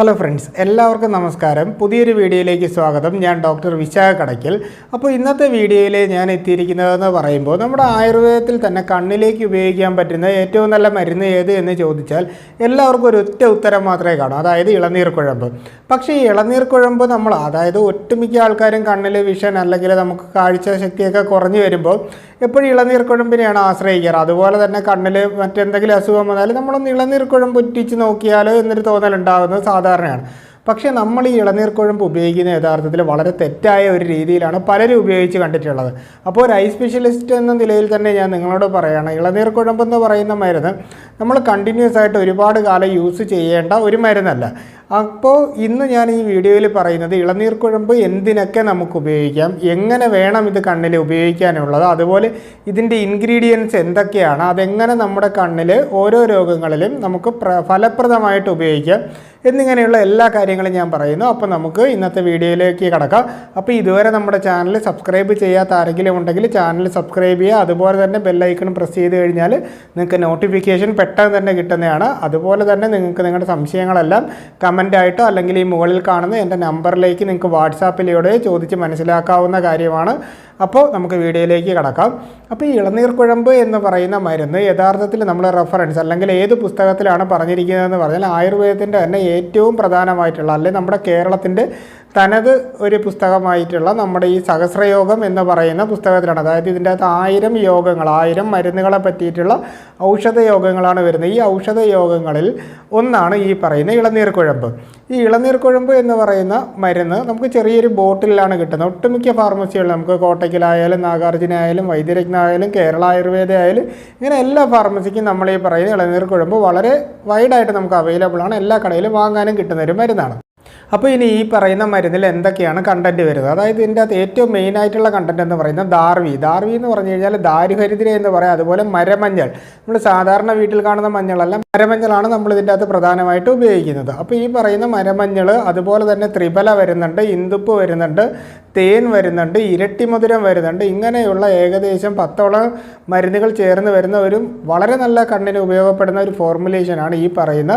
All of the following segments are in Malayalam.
ഹലോ ഫ്രണ്ട്സ് എല്ലാവർക്കും നമസ്കാരം. പുതിയൊരു വീഡിയോയിലേക്ക് സ്വാഗതം. ഞാൻ ഡോക്ടർ വിശാഖ കടയ്ക്കൽ. അപ്പോൾ ഇന്നത്തെ വീഡിയോയിൽ ഞാൻ എത്തിയിരിക്കുന്നതെന്ന് പറയുമ്പോൾ നമ്മുടെ ആയുർവേദത്തിൽ തന്നെ കണ്ണിലേക്ക് ഉപയോഗിക്കാൻ പറ്റുന്ന ഏറ്റവും നല്ല മരുന്ന് ഏത് എന്ന് ചോദിച്ചാൽ എല്ലാവർക്കും ഒരു ഒറ്റ ഉത്തരം മാത്രമേ കാണൂ. അതായത് ഇളനീർ കുഴമ്പ്. പക്ഷേ ഈ ഇളനീർ കുഴമ്പ് നമ്മൾ അതായത് ഒട്ടുമിക്ക ആൾക്കാരും കണ്ണിൽ വിഷൻ അല്ലെങ്കിൽ നമുക്ക് കാഴ്ച ശക്തിയൊക്കെ കുറഞ്ഞു വരുമ്പോൾ എപ്പോഴും ഇളനീർ കുഴമ്പിനെയാണ് ആശ്രയിക്കാറ്. അതുപോലെ തന്നെ കണ്ണിൽ മറ്റെന്തെങ്കിലും അസുഖം വന്നാലും നമ്മളൊന്ന് ഇളനീർ കുഴമ്പ് ഒറ്റിച്ച് നോക്കിയാലോ എന്നൊരു തോന്നലുണ്ടാകുന്നത് സാധാരണയാണ്. പക്ഷേ നമ്മൾ ഈ ഇളനീർ കുഴമ്പ് ഉപയോഗിക്കുന്ന യഥാർത്ഥത്തിൽ വളരെ തെറ്റായ ഒരു രീതിയിലാണ് പലരും ഉപയോഗിച്ച് കണ്ടിട്ടുള്ളത്. അപ്പോൾ ഒരു ഐ സ്പെഷ്യലിസ്റ്റ് എന്ന നിലയിൽ തന്നെ ഞാൻ നിങ്ങളോട് പറയുകയാണ് ഇളനീർ കുഴമ്പ് എന്ന് പറയുന്ന മരുന്ന് നമ്മൾ കണ്ടിന്യൂസ് ആയിട്ട് ഒരുപാട് കാലം യൂസ് ചെയ്യേണ്ട ഒരു മരുന്നല്ല. അപ്പോൾ ഇന്ന് ഞാൻ ഈ വീഡിയോയിൽ പറയുന്നത് ഇളനീർ കുഴമ്പ് എന്തിനൊക്കെ നമുക്ക് ഉപയോഗിക്കാം എങ്ങനെ വേണം ഇത് കണ്ണിൽ ഉപയോഗിക്കാനുള്ളത് അതുപോലെ ഇതിന്റെ ഇൻഗ്രീഡിയൻസ് എന്തൊക്കെയാണ് അതെങ്ങനെ നമ്മുടെ കണ്ണിൽ ഓരോ രോഗങ്ങളിലും നമുക്ക് പ്ര ഫലപ്രദമായിട്ട് ഉപയോഗിക്കാം എന്നിങ്ങനെയുള്ള എല്ലാ കാര്യങ്ങളും ഞാൻ പറയുന്നു. അപ്പോൾ നമുക്ക് ഇന്നത്തെ വീഡിയോയിലേക്ക് കടക്കാം. അപ്പോൾ ഇതുവരെ നമ്മുടെ ചാനൽ സബ്സ്ക്രൈബ് ചെയ്യാത്ത ആരെങ്കിലും ഉണ്ടെങ്കിൽ ചാനൽ സബ്സ്ക്രൈബ് ചെയ്യുക. അതുപോലെ തന്നെ ബെല്ലൈക്കൺ പ്രസ് ചെയ്ത് കഴിഞ്ഞാൽ നിങ്ങൾക്ക് നോട്ടിഫിക്കേഷൻ പെട്ടെന്ന് തന്നെ കിട്ടുന്നതാണ്. അതുപോലെ തന്നെ നിങ്ങൾക്ക് നിങ്ങളുടെ സംശയങ്ങളെല്ലാം കമന്റായിട്ടോ അല്ലെങ്കിൽ ഈ മുകളിൽ കാണുന്ന എന്റെ നമ്പറിലേക്ക് നിങ്ങൾക്ക് വാട്സാപ്പിലൂടെ ചോദിച്ച് മനസ്സിലാക്കാവുന്ന കാര്യമാണ്. അപ്പോൾ നമുക്ക് വീഡിയോയിലേക്ക് കടക്കാം. അപ്പോൾ ഈ ഇളനീർ കുഴമ്പ് എന്ന് പറയുന്ന മരുന്ന് യഥാർത്ഥത്തിൽ നമ്മൾ റെഫറൻസ് അല്ലെങ്കിൽ ഏത് പുസ്തകത്തിലാണ് പറഞ്ഞിരിക്കുന്നതെന്ന് പറഞ്ഞാൽ ആയുർവേദത്തിന്റെ തന്നെ ഏറ്റവും പ്രധാനമായിട്ടുള്ള അല്ലെങ്കിൽ നമ്മുടെ കേരളത്തിന്റെ തനത് ഒരു പുസ്തകമായിട്ടുള്ള നമ്മുടെ ഈ സഹസ്രയോഗം എന്ന് പറയുന്ന പുസ്തകത്തിലാണ്. അതായത് ഇതിന്റെ അകത്ത് ആയിരം യോഗങ്ങൾ ആയിരം മരുന്നുകളെ പറ്റിയിട്ടുള്ള ഔഷധ യോഗങ്ങളാണ് വരുന്നത്. ഈ ഔഷധ യോഗങ്ങളിൽ ഒന്നാണ് ഈ പറയുന്ന ഇളനീർ കുഴമ്പ്. ഈ ഇളനീർ കുഴമ്പ് എന്ന് പറയുന്ന മരുന്ന് നമുക്ക് ചെറിയൊരു ബോട്ടിലാണ് കിട്ടുന്നത്. ഒട്ടുമിക്ക ഫാർമസികളിലും നമുക്ക് കോട്ടയ്ക്കലായാലും നാഗാർജുന വൈദ്യരത്നായാലും കേരള ആയുർവേദ ആയാലും ഇങ്ങനെ എല്ലാ ഫാർമസിക്കും നമ്മൾ ഈ പറയുന്ന ഇളനീർ കുഴമ്പ് വളരെ വൈഡായിട്ട് നമുക്ക് അവൈലബിൾ ആണ്. എല്ലാ കടയിലും വാങ്ങാനും കിട്ടുന്ന ഒരു മരുന്നാണ്. അപ്പോൾ ഇനി ഈ പറയുന്ന മരുന്നിൽ എന്തൊക്കെയാണ് കണ്ടന്റ് വരുന്നത്? അതായത് ഇതിന്റെ അകത്ത് ഏറ്റവും മെയിൻ ആയിട്ടുള്ള കണ്ടന്റ് എന്ന് പറയുന്നത് ദാർവി. ദാർവി എന്ന് പറഞ്ഞു കഴിഞ്ഞാൽ ദാരുഹരിദ്ര എന്ന് പറയാം. അതുപോലെ മരമഞ്ഞൾ. നമ്മൾ സാധാരണ വീട്ടിൽ കാണുന്ന മഞ്ഞളല്ല മരമഞ്ഞളാണ് നമ്മൾ ഇതിന്റെ അകത്ത് പ്രധാനമായിട്ട് ഉപയോഗിക്കുന്നത്. അപ്പോൾ ഈ പറയുന്ന മരമഞ്ഞൾ അതുപോലെ തന്നെ ത്രിബല വരുന്നുണ്ട് ഇന്ദുപ്പ് വരുന്നുണ്ട് തേൻ വരുന്നുണ്ട് ഇരട്ടിമധുരം വരുന്നുണ്ട്. ഇങ്ങനെയുള്ള ഏകദേശം പത്തോളം മരുന്നുകൾ ചേർന്ന് വരുന്ന ഒരു വളരെ നല്ല കണ്ണിന് ഉപയോഗപ്പെടുന്ന ഒരു ഫോർമുലേഷനാണ് ഈ പറയുന്ന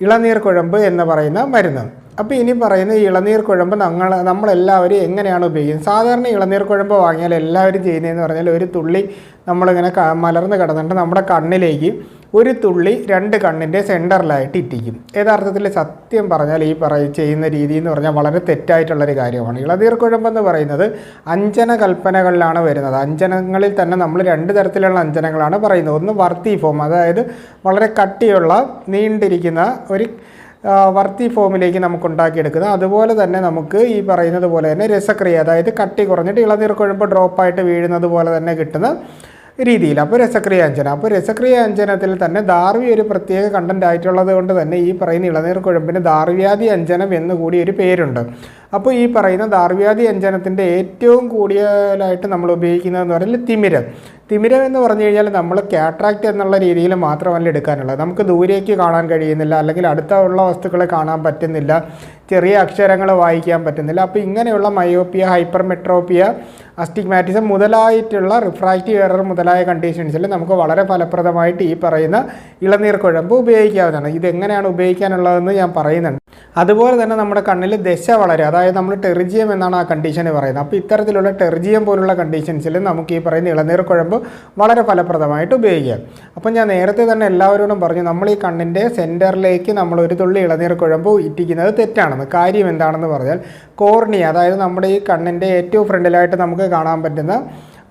ഇളനീർ കുഴമ്പ് എന്ന് പറയുന്ന മരുന്ന്. അപ്പോൾ ഇനി പറയുന്ന ഇളനീർ കുഴമ്പ് ഞങ്ങൾ നമ്മളെല്ലാവരും എങ്ങനെയാണ് ഉപയോഗിക്കുന്നത്? സാധാരണ ഇളനീർ കുഴമ്പ് വാങ്ങിയാൽ എല്ലാവരും ചെയ്യുന്നതെന്ന് പറഞ്ഞാൽ ഒരു തുള്ളി നമ്മളിങ്ങനെ മലർന്ന് കിടന്നിട്ട് നമ്മുടെ കണ്ണിലേക്ക് ഒരു തുള്ളി രണ്ട് കണ്ണിന്റെ സെന്ററിലായിട്ട് ഇറ്റിക്കും. യഥാർത്ഥത്തിൽ സത്യം പറഞ്ഞാൽ ഈ പറ ചെയ്യുന്ന രീതി എന്ന് പറഞ്ഞാൽ വളരെ തെറ്റായിട്ടുള്ളൊരു കാര്യമാണ്. ഇളനീർ എന്ന് പറയുന്നത് അഞ്ചന കൽപ്പനകളിലാണ് വരുന്നത്. അഞ്ചനങ്ങളിൽ തന്നെ നമ്മൾ രണ്ട് തരത്തിലുള്ള അഞ്ചനങ്ങളാണ് പറയുന്നത്. ഒന്ന് വർത്തി ഫോം അതായത് വളരെ കട്ടിയുള്ള നീണ്ടിരിക്കുന്ന ഒരു വർത്തി ഫോമിലേക്ക് നമുക്ക് ഉണ്ടാക്കിയെടുക്കുന്നത്. അതുപോലെ തന്നെ നമുക്ക് ഈ പറയുന്നത് പോലെ തന്നെ രസക്രിയ അതായത് കട്ടി കുറഞ്ഞിട്ട് ഇളനീർ കുഴമ്പ് ഡ്രോപ്പായിട്ട് വീഴുന്നത് പോലെ തന്നെ കിട്ടുന്ന രീതിയിൽ. അപ്പോൾ രസക്രിയ അഞ്ജനം. അപ്പോൾ രസക്രിയ അഞ്ജനത്തിൽ തന്നെ ദാർവി ഒരു പ്രത്യേക കണ്ടന്റ് ആയിട്ടുള്ളത് കൊണ്ട് തന്നെ ഈ പറയുന്ന ഇളനീർ കുഴമ്പിന് അഞ്ചനം എന്ന് കൂടി ഒരു പേരുണ്ട്. അപ്പോൾ ഈ പറയുന്ന ധാർവ്യാധി അഞ്ജനത്തിന്റെ ഏറ്റവും കൂടുതലായിട്ട് നമ്മൾ ഉപയോഗിക്കുന്നതെന്ന് പറയുന്നത് തിമിരം. തിമിരം എന്ന് പറഞ്ഞു കഴിഞ്ഞാൽ നമ്മൾ കാട്രാക്റ്റ് എന്നുള്ള രീതിയിൽ മാത്രമല്ല എടുക്കാനുള്ളത്. നമുക്ക് ദൂരേക്ക് കാണാൻ കഴിയുന്നില്ല അല്ലെങ്കിൽ അടുത്തുള്ള വസ്തുക്കളെ കാണാൻ പറ്റുന്നില്ല ചെറിയ അക്ഷരങ്ങൾ വായിക്കാൻ പറ്റുന്നില്ല. അപ്പോൾ ഇങ്ങനെയുള്ള മയോപ്പിയ ഹൈപ്പർമെട്രോപ്പിയ അസ്റ്റിഗ്മാറ്റിസം മുതലായിട്ടുള്ള റിഫ്രാക്റ്റീവ് എറർ മുതലായ കണ്ടീഷൻസിൽ നമുക്ക് വളരെ ഫലപ്രദമായിട്ട് ഈ പറയുന്ന ഇളനീർ കുഴമ്പ് ഉപയോഗിക്കാവുന്നതാണ്. ഇതെങ്ങനെയാണ് ഉപയോഗിക്കാനുള്ളതെന്ന് ഞാൻ പറയുന്നുണ്ട്. അതുപോലെ തന്നെ നമ്മുടെ കണ്ണിൽ ദശ വളരെ അതായത് നമ്മൾ ടെറിജിയം എന്നാണ് ആ കണ്ടീഷന് പറയുന്നത്. അപ്പോൾ ഇത്തരത്തിലുള്ള ടെറിജിയം പോലുള്ള കണ്ടീഷൻസിൽ നമുക്ക് ഈ പറയുന്ന ഇളനീർ കുഴമ്പ് വളരെ ഫലപ്രദമായിട്ട് ഉപയോഗിക്കാം. അപ്പം ഞാൻ നേരത്തെ തന്നെ എല്ലാവരോടും പറഞ്ഞു നമ്മൾ ഈ കണ്ണിന്റെ സെന്ററിലേക്ക് നമ്മൾ ഒരു തുള്ളി ഇളനീർ കുഴമ്പ് ഇറ്റിക്കുന്നത് തെറ്റാണെന്ന് കാര്യം എന്താണെന്ന് പറഞ്ഞാൽ കോർണിയ അതായത് നമ്മുടെ ഈ കണ്ണിന്റെ ഏറ്റവും ഫ്രണ്ടിലായിട്ട് നമുക്ക് കാണാൻ പറ്റുന്ന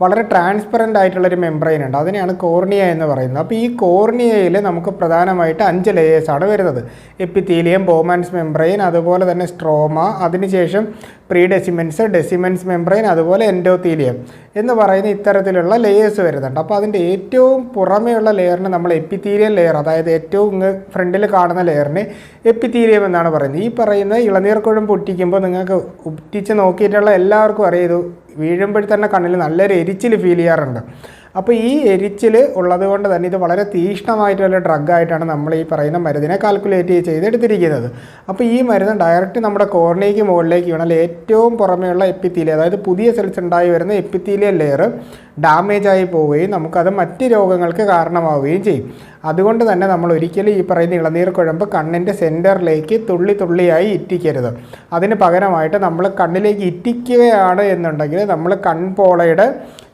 വളരെ ട്രാൻസ്പെറന്റ് ആയിട്ടുള്ളൊരു മെംബ്രെയിൻ ഉണ്ട്. അതിനെയാണ് കോർണിയ എന്ന് പറയുന്നത്. അപ്പോൾ ഈ കോർണിയയിൽ നമുക്ക് പ്രധാനമായിട്ട് അഞ്ച് ലെയേഴ്സാണ് വരുന്നത്. എപ്പിത്തീലിയം ബോമാൻസ് മെംബ്രെയിൻ അതുപോലെ തന്നെ സ്ട്രോമ അതിനുശേഷം പ്രീ ഡെസിമെൻസ് ഡെസിമെൻസ് മെംബ്രെയിൻ അതുപോലെ എൻഡോത്തീലിയം എന്ന് പറയുന്ന ഇത്തരത്തിലുള്ള ലെയേഴ്സ് വരുന്നുണ്ട്. അപ്പോൾ അതിന്റെ ഏറ്റവും പുറമേയുള്ള ലെയറിന് നമ്മൾ എപ്പിത്തീരിയം ലെയർ അതായത് ഏറ്റവും ഇങ്ങ് ഫ്രണ്ടിൽ കാണുന്ന ലെയറിന് എപ്പിത്തീരിയം എന്നാണ് പറയുന്നത്. ഈ പറയുന്ന ഇളനീർ കുഴമ്പ് പൊട്ടിക്കുമ്പോൾ നിങ്ങൾക്ക് ഒട്ടിച്ച് നോക്കിയിട്ടുള്ള എല്ലാവർക്കും അറിയാം ഇത് വീഴുമ്പോൾ തന്നെ കണ്ണിൽ നല്ലൊരു എരിച്ചിൽ ഫീൽ ചെയ്യാറുണ്ട്. അപ്പോൾ ഈ എരിച്ചിൽ ഉള്ളത് കൊണ്ട് തന്നെ ഇത് വളരെ തീക്ഷ്ണമായിട്ടുള്ള ഡ്രഗായിട്ടാണ് നമ്മൾ ഈ പറയുന്ന മരുന്നിനെ കാൽക്കുലേറ്റ് ചെയ്തെടുത്തിരിക്കുന്നത്. അപ്പോൾ ഈ മരുന്ന് ഡയറക്റ്റ് നമ്മുടെ കോർണിയയ്ക്ക് മുകളിലേക്ക് വീണാൽ ഏറ്റവും പുറമെയുള്ള എപ്പിത്തീലിയ അതായത് പുതിയ സെൽസ് ഉണ്ടായി വരുന്ന എപ്പിത്തീലിയൽ ലെയർ ഡാമേജ് ആയി പോവുകയും നമുക്കത് മറ്റ് രോഗങ്ങൾക്ക് കാരണമാവുകയും ചെയ്യും. അതുകൊണ്ട് തന്നെ നമ്മൾ ഒരിക്കലും ഈ പറയുന്ന ഇളനീർ കുഴമ്പ് കണ്ണിന്റെ സെന്ററിലേക്ക് തുള്ളി തുള്ളിയായി ഇറ്റിക്കരുത്. അതിന് പകരമായിട്ട് നമ്മൾ കണ്ണിലേക്ക് ഇറ്റിക്കുകയാണ് എന്നുണ്ടെങ്കിൽ നമ്മൾ കൺപോളയുടെ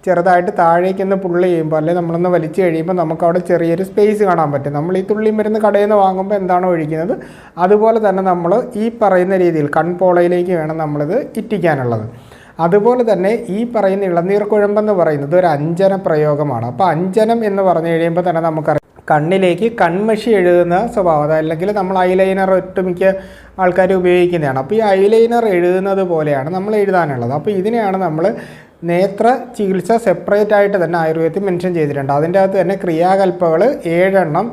ചെറുതായിട്ട് താഴേക്കൊന്ന് പുള്ളി ചെയ്യുമ്പോൾ അല്ലെങ്കിൽ നമ്മളൊന്ന് വലിച്ചു കഴിയുമ്പോൾ നമുക്ക് അവിടെ ചെറിയൊരു സ്പേസ് കാണാൻ പറ്റും. നമ്മൾ ഈ തുള്ളി മരുന്ന് കടയിൽ നിന്ന് വാങ്ങുമ്പോൾ എന്താണോ ഒഴിക്കുന്നത് അതുപോലെ തന്നെ നമ്മൾ ഈ പറയുന്ന രീതിയിൽ കൺപോളയിലേക്ക് വേണം നമ്മളിത് ഇറ്റിക്കാനുള്ളത്. അതുപോലെ തന്നെ ഈ പറയുന്ന ഇളനീർ കുഴമ്പെന്ന് പറയുന്നത് ഒരു അഞ്ജന പ്രയോഗമാണ്. അപ്പോൾ അഞ്ജനം എന്ന് പറഞ്ഞു കഴിയുമ്പോൾ തന്നെ നമുക്കറിയാം കണ്ണിലേക്ക് കൺമഷി എഴുതുന്ന സ്വഭാവം അല്ലെങ്കിൽ നമ്മൾ ഐലൈനർ ഒട്ടുമിക്ക ആൾക്കാർ ഉപയോഗിക്കുന്നതാണ്. അപ്പോൾ ഈ ഐലൈനർ എഴുതുന്നത് പോലെയാണ് നമ്മൾ എഴുതാനുള്ളത്. അപ്പോൾ ഇതിനെയാണ് നമ്മൾ നേത്ര ചികിത്സ സെപ്പറേറ്റ് ആയിട്ട് തന്നെ ആയുർവേദത്തിൽ മെൻഷൻ ചെയ്തിട്ടുണ്ട്. അതിന്റെ അകത്ത് തന്നെ ക്രിയാകൽപ്പകൾ ഏഴെണ്ണം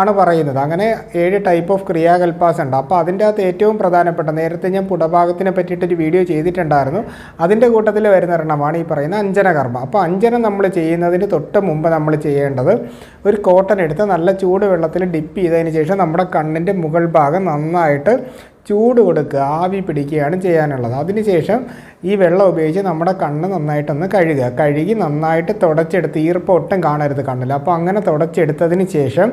ആണ് പറയുന്നത്. അങ്ങനെ ഏഴ് ടൈപ്പ് ഓഫ് ക്രിയാകൽപ്പാസ് ഉണ്ട്. അപ്പോൾ അതിന്റെ അകത്ത് ഏറ്റവും പ്രധാനപ്പെട്ട നേരത്തെ ഞാൻ പുടഭാഗത്തിനെ പറ്റിയിട്ടൊരു വീഡിയോ ചെയ്തിട്ടുണ്ടായിരുന്നു. അതിന്റെ കൂട്ടത്തിൽ വരുന്ന എണ്ണമാണ് ഈ പറയുന്ന അഞ്ജന കർമ്മ അപ്പോൾ അഞ്ജനം നമ്മൾ ചെയ്യുന്നതിന് തൊട്ട് മുമ്പ് നമ്മൾ ചെയ്യേണ്ടത് ഒരു കോട്ടൺ എടുത്ത് നല്ല ചൂട് വെള്ളത്തിൽ ഡിപ്പ് ചെയ്തതിന് ശേഷം നമ്മുടെ കണ്ണിന്റെ മുകൾ ഭാഗം നന്നായിട്ട് ചൂട് കൊടുക്കുക ആവി പിടിക്കുകയാണ് ചെയ്യാനുള്ളത്. അതിനുശേഷം ഈ വെള്ളം ഉപയോഗിച്ച് നമ്മുടെ കണ്ണ് നന്നായിട്ടൊന്ന് കഴുകുക. കഴുകി നന്നായിട്ട് തുടച്ചെടുത്ത് ഈർപ്പം ഒട്ടും കാണരുത് കണ്ണിൽ. അപ്പോൾ അങ്ങനെ തുടച്ചെടുത്തതിന് ശേഷം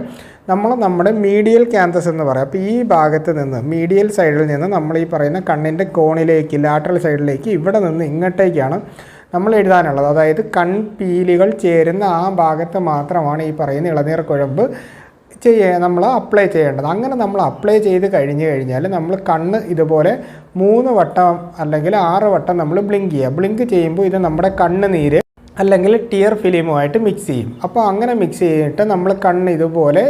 നമ്മൾ നമ്മുടെ മീഡിയൽ ക്യാൻസസ് എന്ന് പറയും. അപ്പോൾ ഈ ഭാഗത്ത് നിന്ന് മീഡിയൽ സൈഡിൽ നിന്ന് നമ്മൾ ഈ പറയുന്ന കണ്ണിന്റെ കോണിലേക്ക് ലാറ്ററൽ സൈഡിലേക്ക് ഇവിടെ നിന്ന് ഇങ്ങോട്ടേക്കാണ് നമ്മൾ എഴുതാനുള്ളത്. അതായത് കൺപീലികൾ ചേരുന്ന ആ ഭാഗത്ത് മാത്രമാണ് ഈ പറയുന്ന ഇളനീർ കുഴമ്പ് ചെയ്യ നമ്മൾ അപ്ലൈ ചെയ്യേണ്ടത്. അങ്ങനെ നമ്മൾ അപ്ലൈ ചെയ്ത് കഴിഞ്ഞ് കഴിഞ്ഞാൽ നമ്മൾ കണ്ണ് ഇതുപോലെ മൂന്ന് വട്ടം അല്ലെങ്കിൽ ആറ് വട്ടം നമ്മൾ ബ്ലിങ്ക് ചെയ്യുക. ബ്ലിങ്ക് ചെയ്യുമ്പോൾ ഇത് നമ്മുടെ കണ്ണ് നീര് അല്ലെങ്കിൽ ടിയർ ഫിലിമുമായിട്ട് മിക്സ് ചെയ്യും. അപ്പോൾ അങ്ങനെ മിക്സ് ചെയ്തിട്ട് നമ്മൾ കണ്ണ് ഇതുപോലെ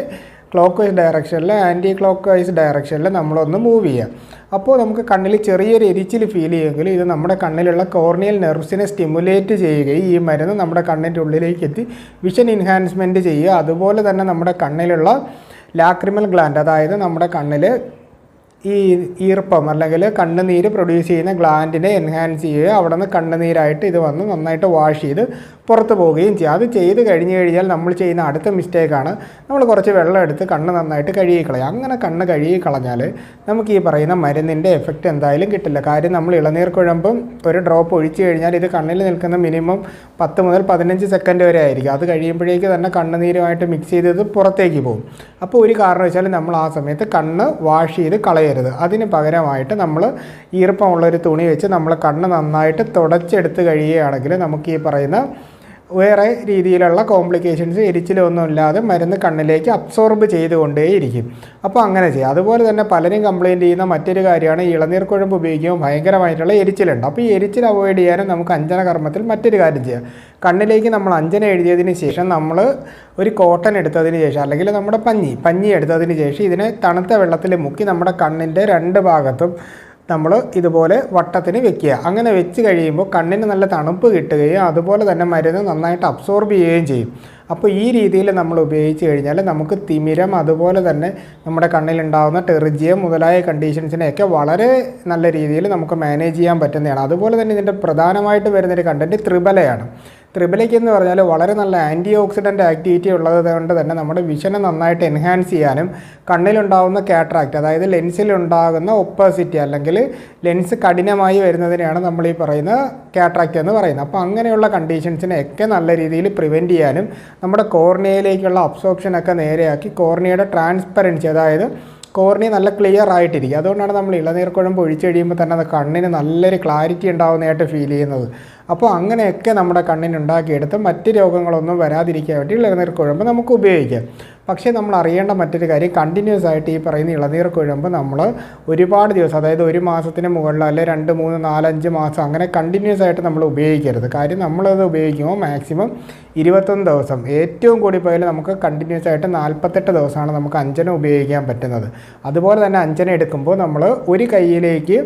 ക്ലോക്ക് വൈസ് ഡയറക്ഷനിൽ ആന്റി ക്ലോക്ക് വൈസ് ഡയറക്ഷനിൽ നമ്മളൊന്ന് മൂവ് ചെയ്യാം. അപ്പോൾ നമുക്ക് കണ്ണിൽ ചെറിയൊരു എരിച്ചിൽ ഫീൽ ചെയ്യുമെങ്കിൽ ഇത് നമ്മുടെ കണ്ണിലുള്ള കോർണിയൽ നെർവ്സിനെ സ്റ്റിമുലേറ്റ് ചെയ്യുകയും ഈ മരുന്ന് നമ്മുടെ കണ്ണിന്റെ ഉള്ളിലേക്ക് എത്തി വിഷൻ എൻഹാൻസ്മെന്റ് ചെയ്യുക. അതുപോലെ തന്നെ നമ്മുടെ കണ്ണിലുള്ള ലാക്രിമൽ ഗ്ലാൻഡ് അതായത് നമ്മുടെ കണ്ണിൽ ഈ ഈർപ്പം അല്ലെങ്കിൽ കണ്ണുനീര് പ്രൊഡ്യൂസ് ചെയ്യുന്ന ഗ്ലാൻഡിനെ എൻഹാൻസ് ചെയ്യുകയോ അവിടെ നിന്ന് കണ്ണുനീരായിട്ട് ഇത് വന്ന് നന്നായിട്ട് വാഷ് ചെയ്ത് പുറത്ത് പോവുകയും ചെയ്യും. അത് ചെയ്ത് കഴിഞ്ഞ് കഴിഞ്ഞാൽ നമ്മൾ ചെയ്യുന്ന അടുത്ത മിസ്റ്റേക്കാണ് നമ്മൾ കുറച്ച് വെള്ളം എടുത്ത് കണ്ണ് നന്നായിട്ട് കഴുകി കളയുക അങ്ങനെ കണ്ണ് കഴുകി കളഞ്ഞാൽ നമുക്ക് ഈ പറയുന്ന മരുന്നിന്റെ എഫക്റ്റ് എന്തായാലും കിട്ടില്ല. കാര്യം നമ്മൾ ഇളനീർ കുഴമ്പും ഒരു ഡ്രോപ്പ് ഒഴിച്ചു കഴിഞ്ഞാൽ ഇത് കണ്ണിൽ നിൽക്കുന്ന മിനിമം പത്ത് മുതൽ പതിനഞ്ച് സെക്കൻഡ് വരെ ആയിരിക്കും. അത് കഴിയുമ്പോഴേക്ക് തന്നെ കണ്ണുനീരുമായിട്ട് മിക്സ് ചെയ്തത് പുറത്തേക്ക് പോകും. അപ്പോൾ ഒരു കാരണം വെച്ചാൽ നമ്മൾ ആ സമയത്ത് കണ്ണ് വാഷ് ചെയ്ത് കളയരുത് അതിന് പകരമായിട്ട് നമ്മൾ ഈർപ്പമുള്ളൊരു തുണി വെച്ച് നമ്മൾ കണ്ണ് നന്നായിട്ട് തുടച്ചെടുത്ത് കഴിയുകയാണെങ്കിൽ നമുക്ക് ഈ പറയുന്ന വേറെ രീതിയിലുള്ള കോംപ്ലിക്കേഷൻസ് എരിച്ചിലൊന്നും ഇല്ലാതെ മരുന്ന് കണ്ണിലേക്ക് അബ്സോർബ് ചെയ്തുകൊണ്ടേയിരിക്കും. അപ്പോൾ അങ്ങനെ ചെയ്യാം. അതുപോലെ തന്നെ പലരും കംപ്ലയിന്റ് ചെയ്യുന്ന മറ്റൊരു കാര്യമാണ് ഇളനീർ കുഴമ്പ് ഉപയോഗിക്കുമ്പോൾ ഭയങ്കരമായിട്ടുള്ള എരിച്ചിലുണ്ട്. അപ്പോൾ ഈ എരിച്ചിൽ അവോയ്ഡ് ചെയ്യാനും നമുക്ക് അഞ്ജന കർമ്മത്തിൽ മറ്റൊരു കാര്യം ചെയ്യാം. കണ്ണിലേക്ക് നമ്മൾ അഞ്ജന എഴുതിയതിന് ശേഷം നമ്മൾ ഒരു കോട്ടൺ എടുത്തതിന് ശേഷം അല്ലെങ്കിൽ നമ്മുടെ പഞ്ഞി പഞ്ഞി എടുത്തതിന് ശേഷം ഇതിനെ തണുത്ത വെള്ളത്തിൽ മുക്കി നമ്മുടെ കണ്ണിന്റെ രണ്ട് ഭാഗത്തും നമ്മൾ ഇതുപോലെ വട്ടത്തിന് വെക്കുക. അങ്ങനെ വെച്ച് കഴിയുമ്പോൾ കണ്ണിന് നല്ല തണുപ്പ് കിട്ടുകയും അതുപോലെ തന്നെ മരുന്ന് നന്നായിട്ട് അബ്സോർബ് ചെയ്യുകയും ചെയ്യും. അപ്പോൾ ഈ രീതിയിൽ നമ്മൾ ഉപയോഗിച്ച് കഴിഞ്ഞാൽ നമുക്ക് തിമിരം അതുപോലെ തന്നെ നമ്മുടെ കണ്ണിലുണ്ടാകുന്ന ടെറിജിയം മുതലായ കണ്ടീഷൻസിനെയൊക്കെ വളരെ നല്ല രീതിയിൽ നമുക്ക് മാനേജ് ചെയ്യാൻ പറ്റുന്നതാണ്. അതുപോലെ തന്നെ ഇതിന്റെ പ്രധാനമായിട്ട് വരുന്നൊരു കണ്ടന്റ് ത്രിബലയാണ്. ത്രിബലയ്ക്ക് എന്ന് പറഞ്ഞാൽ വളരെ നല്ല ആന്റി ഓക്സിഡന്റ് ആക്ടിവിറ്റി ഉള്ളത് കൊണ്ട് തന്നെ നമ്മുടെ വിഷനെ നന്നായിട്ട് എൻഹാൻസ് ചെയ്യാനും കണ്ണിലുണ്ടാകുന്ന കാട്രാക്റ്റ് അതായത് ലെൻസിലുണ്ടാകുന്ന ഒപ്പോസിറ്റി അല്ലെങ്കിൽ ലെൻസ് കഠിനമായി വരുന്നതിനെയാണ് നമ്മൾ ഈ പറയുന്ന കാട്രാക്റ്റ് എന്ന് പറയുന്നത്. അപ്പോൾ അങ്ങനെയുള്ള കണ്ടീഷൻസിനെയൊക്കെ നല്ല രീതിയിൽ പ്രിവെന്റ് ചെയ്യാനും നമ്മുടെ കോർണിയയിലേക്കുള്ള അബ്സോർപ്ഷനൊക്കെ നേരെയാക്കി കോർണിയയുടെ ട്രാൻസ്പെറൻസി അതായത് കോർണി നല്ല ക്ലിയർ ആയിട്ടിരിക്കും. അതുകൊണ്ടാണ് നമ്മൾ ഇളനീർ കുഴമ്പ് ഒഴിച്ച് കഴിയുമ്പോൾ തന്നെ അത് കണ്ണിന് നല്ലൊരു ക്ലാരിറ്റി ഉണ്ടാകുന്നതായിട്ട് ഫീൽ ചെയ്യുന്നത്. അപ്പോൾ അങ്ങനെയൊക്കെ നമ്മുടെ കണ്ണിനുണ്ടാക്കിയെടുത്ത് മറ്റ് രോഗങ്ങളൊന്നും വരാതിരിക്കാൻ വേണ്ടി ഇളനീർ കുഴമ്പ് നമുക്ക് ഉപയോഗിക്കാം. പക്ഷേ നമ്മൾ അറിയേണ്ട മറ്റൊരു കാര്യം കണ്ടിന്യൂസ് ആയിട്ട് ഈ പറയുന്ന ഇളനീർ കുഴമ്പ് നമ്മൾ ഒരുപാട് ദിവസം അതായത് ഒരു മാസത്തിന് മുകളിൽ അല്ലെങ്കിൽ രണ്ട് മൂന്ന് നാലഞ്ച് മാസം അങ്ങനെ കണ്ടിന്യൂസ് ആയിട്ട് നമ്മൾ ഉപയോഗിക്കരുത്. കാര്യം നമ്മളത് ഉപയോഗിക്കുമ്പോൾ മാക്സിമം ഇരുപത്തൊന്ന് ദിവസം ഏറ്റവും കൂടി പോയാൽ നമുക്ക് കണ്ടിന്യൂസ് ആയിട്ട് നാൽപ്പത്തെട്ട് ദിവസമാണ് നമുക്ക് അഞ്ചന ഉപയോഗിക്കാൻ പറ്റുന്നത്. അതുപോലെ തന്നെ അഞ്ചന എടുക്കുമ്പോൾ നമ്മൾ ഒരു കൈയിലേക്ക്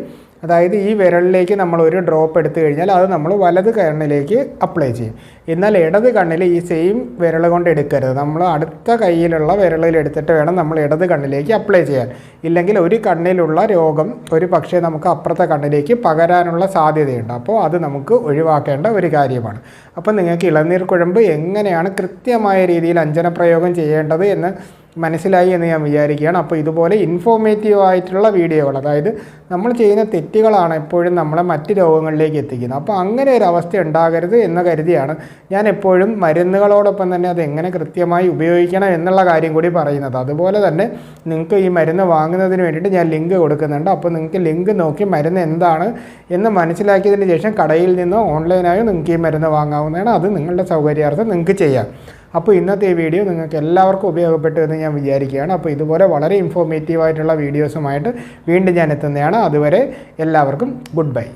അതായത് ഈ വിരലിലേക്ക് നമ്മൾ ഒരു ഡ്രോപ്പ് എടുത്തു കഴിഞ്ഞാൽ അത് നമ്മൾ വലത് കണ്ണിലേക്ക് അപ്ലൈ ചെയ്യും. എന്നാൽ ഇടത് കണ്ണിൽ ഈ സെയിം വിരൽ കൊണ്ട് എടുക്കരുത്. നമ്മൾ അടുത്ത കയ്യിലുള്ള വിരലിൽ എടുത്തിട്ട് വേണം നമ്മൾ ഇടത് കണ്ണിലേക്ക് അപ്ലൈ ചെയ്യാൻ. ഇല്ലെങ്കിൽ ഒരു കണ്ണിലുള്ള രോഗം ഒരു പക്ഷേ നമുക്ക് അപ്പുറത്തെ കണ്ണിലേക്ക് പകരാനുള്ള സാധ്യതയുണ്ട്. അപ്പോൾ അത് നമുക്ക് ഒഴിവാക്കേണ്ട ഒരു കാര്യമാണ്. അപ്പോൾ നിങ്ങൾക്ക് ഇളനീർ കുഴമ്പ് എങ്ങനെയാണ് കൃത്യമായ രീതിയിൽ അഞ്ജന പ്രയോഗം ചെയ്യേണ്ടത് എന്ന് മനസ്സിലായി എന്ന് ഞാൻ വിചാരിക്കുകയാണ്. അപ്പോൾ ഇതുപോലെ ഇൻഫോർമേറ്റീവ് ആയിട്ടുള്ള വീഡിയോകൾ അതായത് നമ്മൾ ചെയ്യുന്ന തെറ്റുകളാണ് എപ്പോഴും നമ്മളെ മറ്റ് രോഗങ്ങളിലേക്ക് എത്തിക്കുന്നത്. അപ്പോൾ അങ്ങനെ ഒരു അവസ്ഥ ഉണ്ടാകരുത് എന്ന് കരുതിയാണ് ഞാൻ എപ്പോഴും മരുന്നുകളോടൊപ്പം തന്നെ അത് എങ്ങനെ കൃത്യമായി ഉപയോഗിക്കണം എന്നുള്ള കാര്യം കൂടി പറയുന്നത്. അതുപോലെ തന്നെ നിങ്ങൾക്ക് ഈ മരുന്ന് വാങ്ങുന്നതിന് വേണ്ടിയിട്ട് ഞാൻ ലിങ്ക് കൊടുക്കുന്നുണ്ട്. അപ്പോൾ നിങ്ങൾക്ക് ലിങ്ക് നോക്കി മരുന്ന് എന്താണ് എന്ന് മനസ്സിലാക്കിയതിന് ശേഷം കടയിൽ നിന്നോ ഓൺലൈനായോ നിങ്ങൾക്ക് ഈ മരുന്ന് വാങ്ങാവുന്നതാണ്. അത് നിങ്ങളുടെ സൗകര്യാർത്ഥം നിങ്ങൾക്ക് ചെയ്യാം. അപ്പോൾ ഇന്നത്തെ ഈ വീഡിയോ നിങ്ങൾക്ക് എല്ലാവർക്കും ഉപയോഗപ്പെട്ടു എന്ന് ഞാൻ വിചാരിക്കുകയാണ്. അപ്പോൾ ഇതുപോലെ വളരെ ഇൻഫോർമേറ്റീവ് ആയിട്ടുള്ള വീഡിയോസുമായിട്ട് വീണ്ടും ഞാൻ എത്തുന്നതാണ്. അതുവരെ എല്ലാവർക്കും ഗുഡ് ബൈ